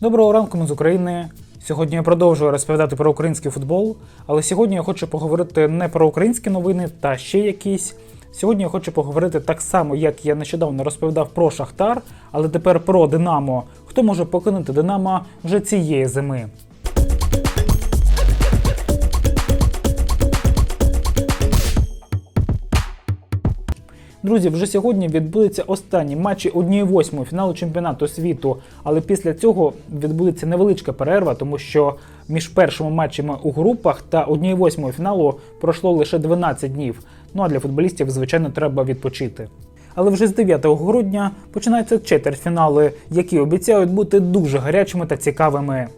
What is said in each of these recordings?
Доброго ранку, ми з України. Сьогодні я продовжую розповідати про український футбол, але сьогодні я хочу поговорити не про українські новини та ще якісь. Сьогодні я хочу поговорити так само, як я нещодавно розповідав про Шахтар, але тепер про Динамо. Хто може покинути Динамо вже цієї зими? Друзі, вже сьогодні відбудуться останні матчі 1-8 фіналу чемпіонату світу. Але після цього відбудеться невеличка перерва, тому що між першими матчами у групах та 1-8 фіналу пройшло лише 12 днів. Ну а для футболістів, звичайно, треба відпочити. Але вже з 9 грудня починаються четвертьфінали, які обіцяють бути дуже гарячими та цікавими.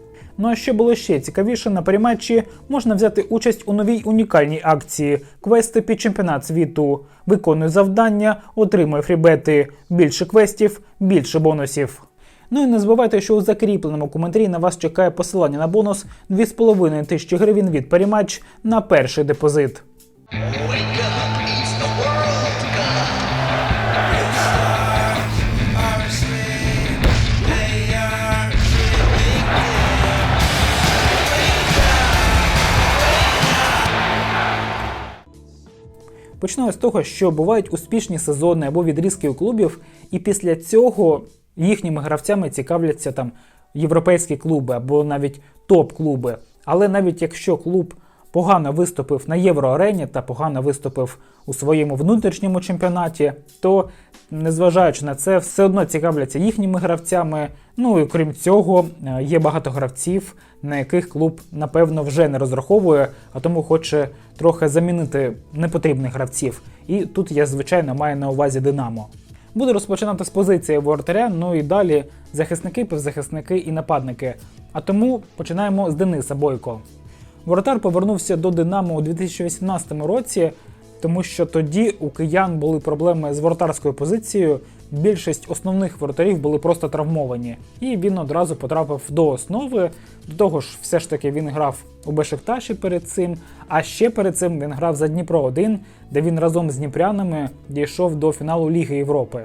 Ну а що було ще цікавіше, на перематчі можна взяти участь у новій унікальній акції квести під чемпіонат світу. Виконуй завдання, отримуй фрібети. Більше квестів, більше бонусів. Ну і не забувайте, що у закріпленому коментарі на вас чекає посилання на бонус 2,5 тисячі гривень від перематч на перший депозит. Почну з того, що бувають успішні сезони або відрізки у клубів, і після цього їхніми гравцями цікавляться там європейські клуби або навіть топ-клуби. Але навіть якщо клуб погано виступив на євроарені та погано виступив у своєму внутрішньому чемпіонаті, то незважаючи на це, все одно цікавляться їхніми гравцями. Ну і крім цього, е, є багато гравців, на яких клуб напевно вже не розраховує, а тому хоче трохи замінити непотрібних гравців. І тут я звичайно маю на увазі Динамо. Буду розпочинати з позиції воротаря, ну і далі захисники, півзахисники і нападники. А тому починаємо з Дениса Бойко. Воротар повернувся до Динамо у 2018 році, тому що тоді у киян були проблеми з воротарською позицією. Більшість основних воротарів були просто травмовані, і він одразу потрапив до основи. До того ж, все ж таки він грав у Бешикташі перед цим. А ще перед цим він грав за Дніпро 1 де він разом з Дніпрянами дійшов до фіналу Ліги Європи.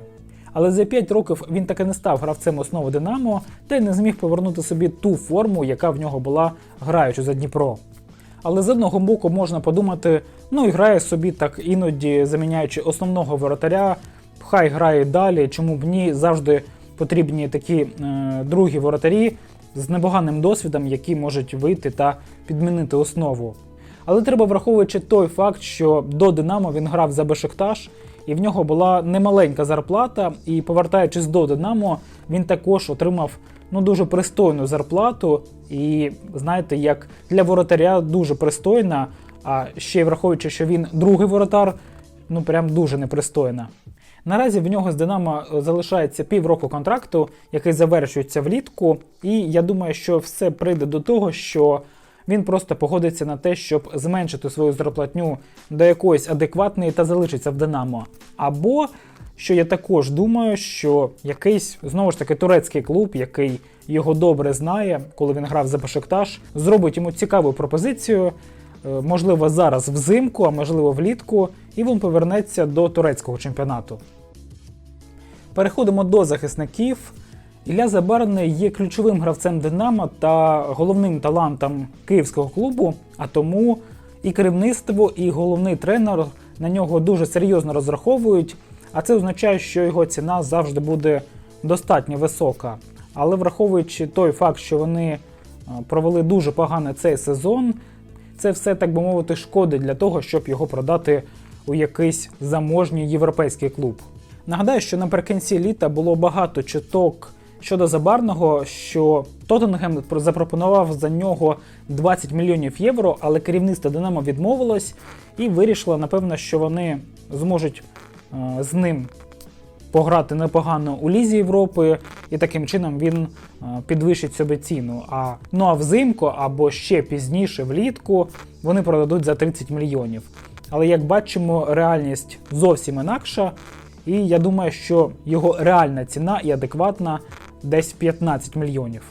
Але за 5 років він таки не став гравцем основи Динамо та й не зміг повернути собі ту форму, яка в нього була граючи за Дніпро. Але з одного боку можна подумати, ну і грає собі так іноді заміняючи основного воротаря, хай грає далі, чому б ні, завжди потрібні такі е, другі воротарі з непоганим досвідом, які можуть вийти та підмінити основу. Але треба враховуючи той факт, що до Динамо він грав за Бешикташ, і в нього була немаленька зарплата. І повертаючись до Динамо, він також отримав ну дуже пристойну зарплату. І знаєте, як для воротаря дуже пристойна. А ще враховуючи, що він другий воротар, ну прям дуже непристойна. Наразі в нього з Динамо залишається півроку контракту, який завершується влітку. І я думаю, що все прийде до того, що він просто погодиться на те, щоб зменшити свою зарплатню до якоїсь адекватної та залишиться в Динамо. Або, що я також думаю, що якийсь знову ж таки турецький клуб, який його добре знає, коли він грав за Башикташ, зробить йому цікаву пропозицію. е, Можливо, зараз взимку, а можливо влітку, і він повернеться до турецького чемпіонату. Переходимо до захисників. Ілля Забарний є ключовим гравцем Динамо та головним талантом київського клубу, а тому і керівництво, і головний тренер на нього дуже серйозно розраховують. А це означає, що його ціна завжди буде достатньо висока. Але враховуючи той факт, що вони е, провели дуже погано цей сезон, це все, так би мовити, шкодить для того, щоб його продати у якийсь заможній європейський клуб. Нагадаю, що наприкінці літа було багато чуток щодо Забарного, що Тоттенгем запропонував за нього 20 мільйонів євро, але керівництво Динамо відмовилось і вирішило, напевно, що вони зможуть е, з ним пограти непогано у Лізі Європи, і таким чином він е, підвищить собі ціну. А ну а взимку або ще пізніше, влітку, вони продадуть за 30 мільйонів. Але як бачимо, реальність зовсім інакша. І я думаю, що його реальна ціна і адекватна десь 15 мільйонів.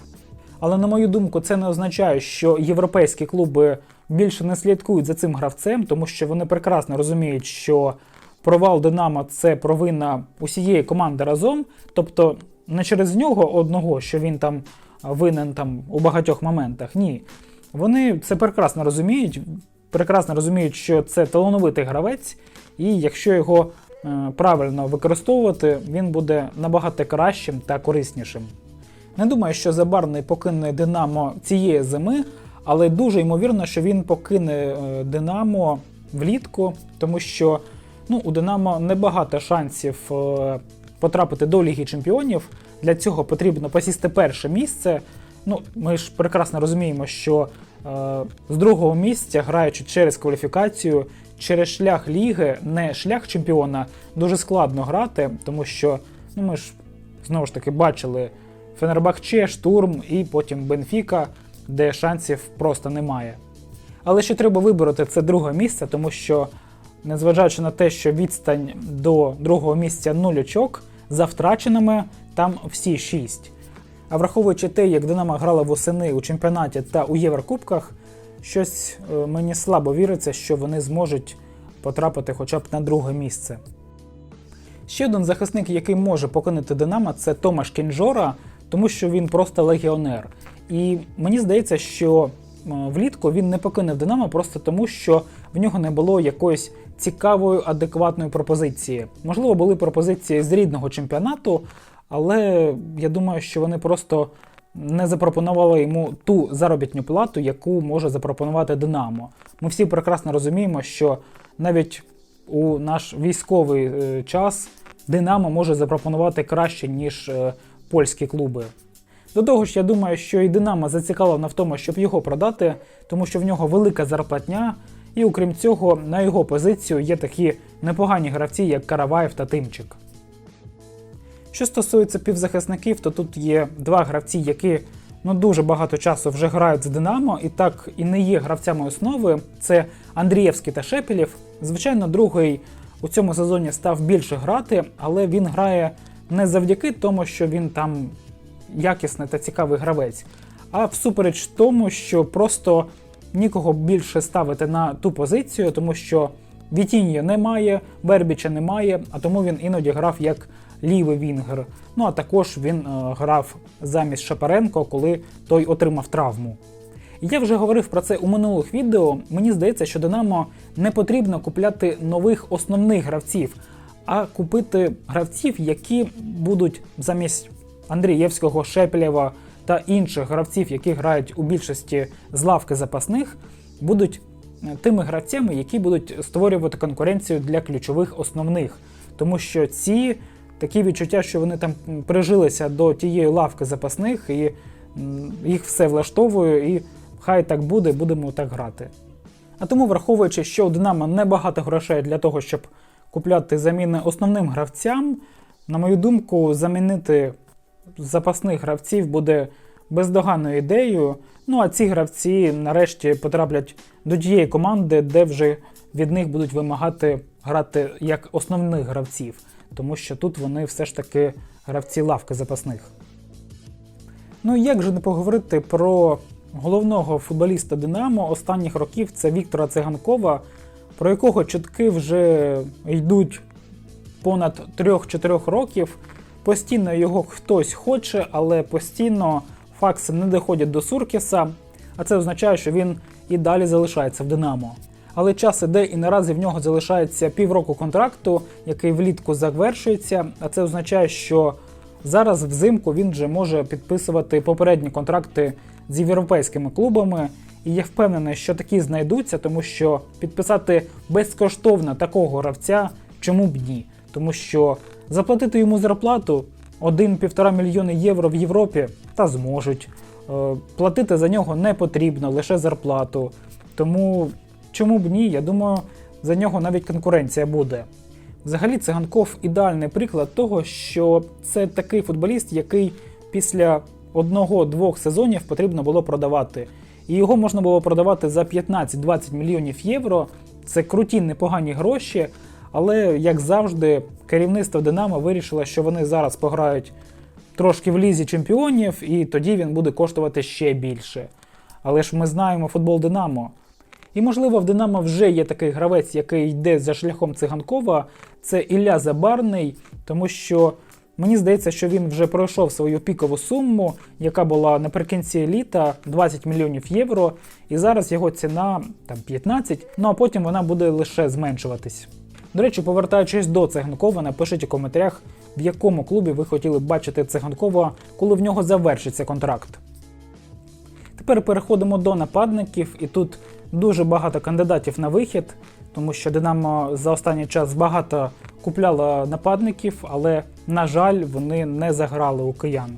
Але на мою думку, це не означає, що європейські клуби більше не слідкують за цим гравцем, тому що вони прекрасно розуміють, що провал Динамо це провина усієї команди разом. Тобто не через нього одного, що він там винен там у багатьох моментах. Ні. Вони це прекрасно розуміють, прекрасно розуміють, що це талановитий гравець, і якщо його правильно використовувати, він буде набагато кращим та кориснішим. Не думаю, що Забарний покине Динамо цієї зими, але дуже ймовірно, що він покине е, Динамо влітку, тому що ну, у Динамо небагато шансів е, потрапити до Ліги Чемпіонів. Для цього потрібно посісти перше місце. Ну, ми ж прекрасно розуміємо, що е, з другого місця, граючи через кваліфікацію, через шлях ліги, не шлях чемпіона, дуже складно грати, тому що ну, ми ж знову ж таки бачили Фенербахче, Штурм і потім Бенфіка, де шансів просто немає. Але ще треба вибороти це друге місце, тому що, незважаючи на те, що відстань до другого місця 0 очок, за втраченими там всі 6. А враховуючи те, як Динамо грала восени у чемпіонаті та у Єврокубках, щось е, мені слабо віриться, що вони зможуть потрапити хоча б на друге місце. Ще один захисник, який може покинути Динамо, це Томаш Кінжора, тому що він просто легіонер. І мені здається, що е, влітку він не покинув Динамо просто тому, що в нього не було якоїсь цікавої, адекватної пропозиції. Можливо, були пропозиції з рідного чемпіонату, але я думаю, що вони просто не запропонували йому ту заробітну плату, яку може запропонувати Динамо. Ми всі прекрасно розуміємо, що навіть у наш військовий е, час Динамо може запропонувати краще, ніж е, польські клуби. До того ж, я думаю, що і Динамо зацікавлено в тому, щоб його продати, тому що в нього велика зарплатня, і окрім цього, на його позицію є такі непогані гравці, як Караваєв та Тимчик. Що стосується півзахисників, то тут є два гравці, які ну, дуже багато часу вже грають з Динамо, і так і не є гравцями основи. Це Андрієвський та Шепелєв. Звичайно, другий у цьому сезоні став більше грати, але він грає не завдяки тому, що він там якісний та цікавий гравець, а всупереч тому, що просто нікого більше ставити на ту позицію, тому що Вітіньо немає, Бербіча немає, а тому він іноді грав як лівий вінгер. Ну а також він е, грав замість Шапаренко, коли той отримав травму. Я вже говорив про це у минулих відео. Мені здається, що Динамо не потрібно купляти нових основних гравців, а купити гравців, які будуть замість Андрієвського, Шепелєва та інших гравців, які грають у більшості з лавки запасних, будуть е, тими гравцями, які будуть створювати конкуренцію для ключових основних. Тому що ці такі відчуття, що вони там прижилися до тієї лавки запасних, і їх все влаштовує, і хай так буде, будемо так грати. А тому, враховуючи, що у Динамо небагато грошей для того, щоб купляти заміни основним гравцям, на мою думку, замінити запасних гравців буде бездоганною ідеєю. Ну а ці гравці нарешті потраплять до тієї команди, де вже від них будуть вимагати грати як основних гравців, тому що тут вони все ж таки гравці лавки запасних. Ну і як же не поговорити про головного футболіста Динамо останніх років це Віктора Циганкова, про якого чутки вже йдуть понад 3-4 років. Постійно його хтось хоче, але постійно факси не доходять до Суркіса, а це означає, що він і далі залишається в Динамо. Але час іде і наразі в нього залишається півроку контракту, який влітку завершується. А це означає, що зараз взимку він вже може підписувати попередні контракти з європейськими клубами. І я впевнений, що такі знайдуться, тому що підписати безкоштовно такого гравця чому б ні? Тому що заплатити йому зарплату 1-1,5 мільйони євро в Європі та зможуть. Е, Платити за нього не потрібно, лише зарплату. Тому чому б ні? Я думаю, за нього навіть конкуренція буде. Взагалі, циганков ідеальний приклад того, що це такий футболіст, який після одного-двох сезонів потрібно було продавати. І його можна було продавати за 15-20 мільйонів євро. Це круті, непогані гроші. Але, як завжди, керівництво Динамо вирішило, що вони зараз пограють трошки в лізі чемпіонів, і тоді він буде коштувати ще більше. Але ж ми знаємо футбол Динамо. І, можливо, в Динамо вже є такий гравець, який йде за шляхом циганкова. Це Ілля Забарний, тому що Мені здається, що він вже пройшов свою пікову суму, яка була наприкінці літа 20 мільйонів євро, і зараз його ціна там 15, ну а потім вона буде лише зменшуватись. До речі, повертаючись до Циганкова, напишіть у коментарях, в якому клубі ви хотіли б бачити Циганкова, коли в нього завершиться контракт. Тепер переходимо до нападників, і тут дуже багато кандидатів на вихід, тому що Динамо за останній час багато купляло нападників, але, на жаль, вони не заграли у киян.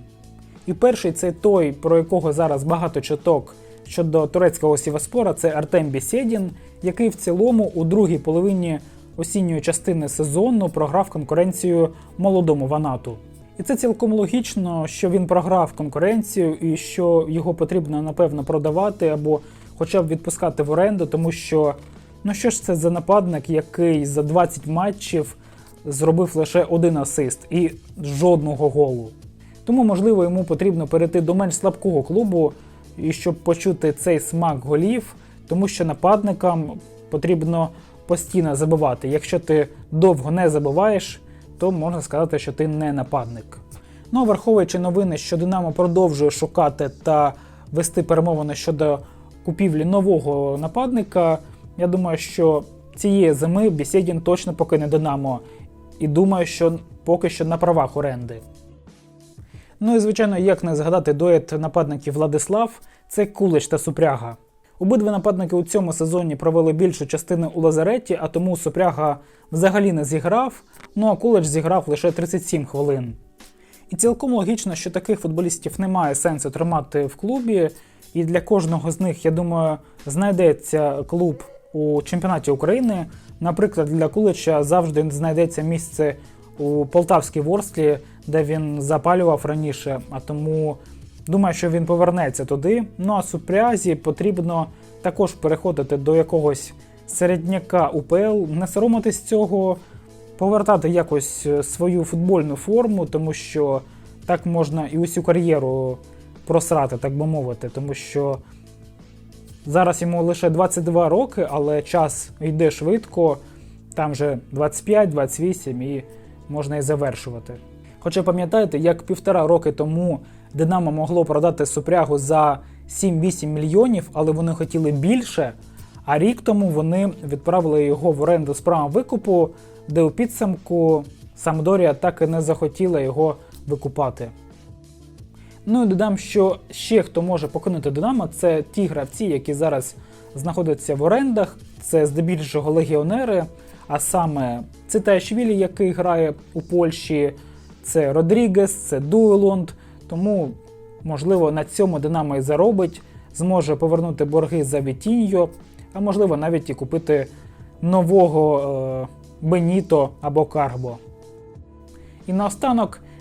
І перший це той, про якого зараз багато чуток щодо турецького Сіваспора, це Артем Бєсєдін, який в цілому у другій половині осінньої частини сезону програв конкуренцію молодому Ванату. І це цілком логічно, що він програв конкуренцію і що його потрібно напевно продавати або хоча б відпускати в оренду, тому що ну що ж це за нападник, який за 20 матчів зробив лише один асист і жодного голу. Тому, можливо, йому потрібно перейти до менш слабкого клубу, і щоб почути цей смак голів, тому що нападникам потрібно постійно забивати. Якщо ти довго не забиваєш, то можна сказати, що ти не нападник. Ну а враховуючи новини, що Динамо продовжує шукати та вести перемовини щодо купівлі нового нападника, я думаю, що цієї зими Бісєдін точно покине Динамо. І думаю, що поки що на правах оренди. Ну і звичайно, як не згадати дует нападників Владислав, це Кулич та Супряга. Обидва нападники у цьому сезоні провели більшу частину у лазареті, а тому Супряга взагалі не зіграв, ну а Кулич зіграв лише 37 хвилин. І цілком логічно, що таких футболістів немає сенсу тримати в клубі, і для кожного з них, я думаю, знайдеться клуб у чемпіонаті України. Наприклад, для Кулича завжди знайдеться місце у Полтавській Ворслі, де він запалював раніше, а тому думаю, що він повернеться туди. Ну а Супрязі потрібно також переходити до якогось середняка УПЛ, не соромитись цього, повертати якось е, свою футбольну форму, тому що так можна і усю кар'єру просрати, так би мовити, тому що. Зараз йому лише 22 роки, але час йде швидко, там вже 25-28 і можна і завершувати. Хоча пам'ятаєте, як півтора роки тому Динамо могло продати супрягу за 7-8 мільйонів, але вони хотіли більше. А рік тому вони відправили його в оренду з правом викупу, де у підсумку Самдорія так і не захотіла його викупати. Ну і додам, що ще хто може покинути Динамо, це ті гравці, які зараз знаходяться в орендах. Це здебільшого легіонери, а саме Циташвілі, який грає у Польщі, це Родрігес, це Дуелонд. Тому, можливо, на цьому Динамо і заробить, зможе повернути борги за Вітіньо, а можливо навіть і купити нового е, Беніто або Карбо. І наостанок,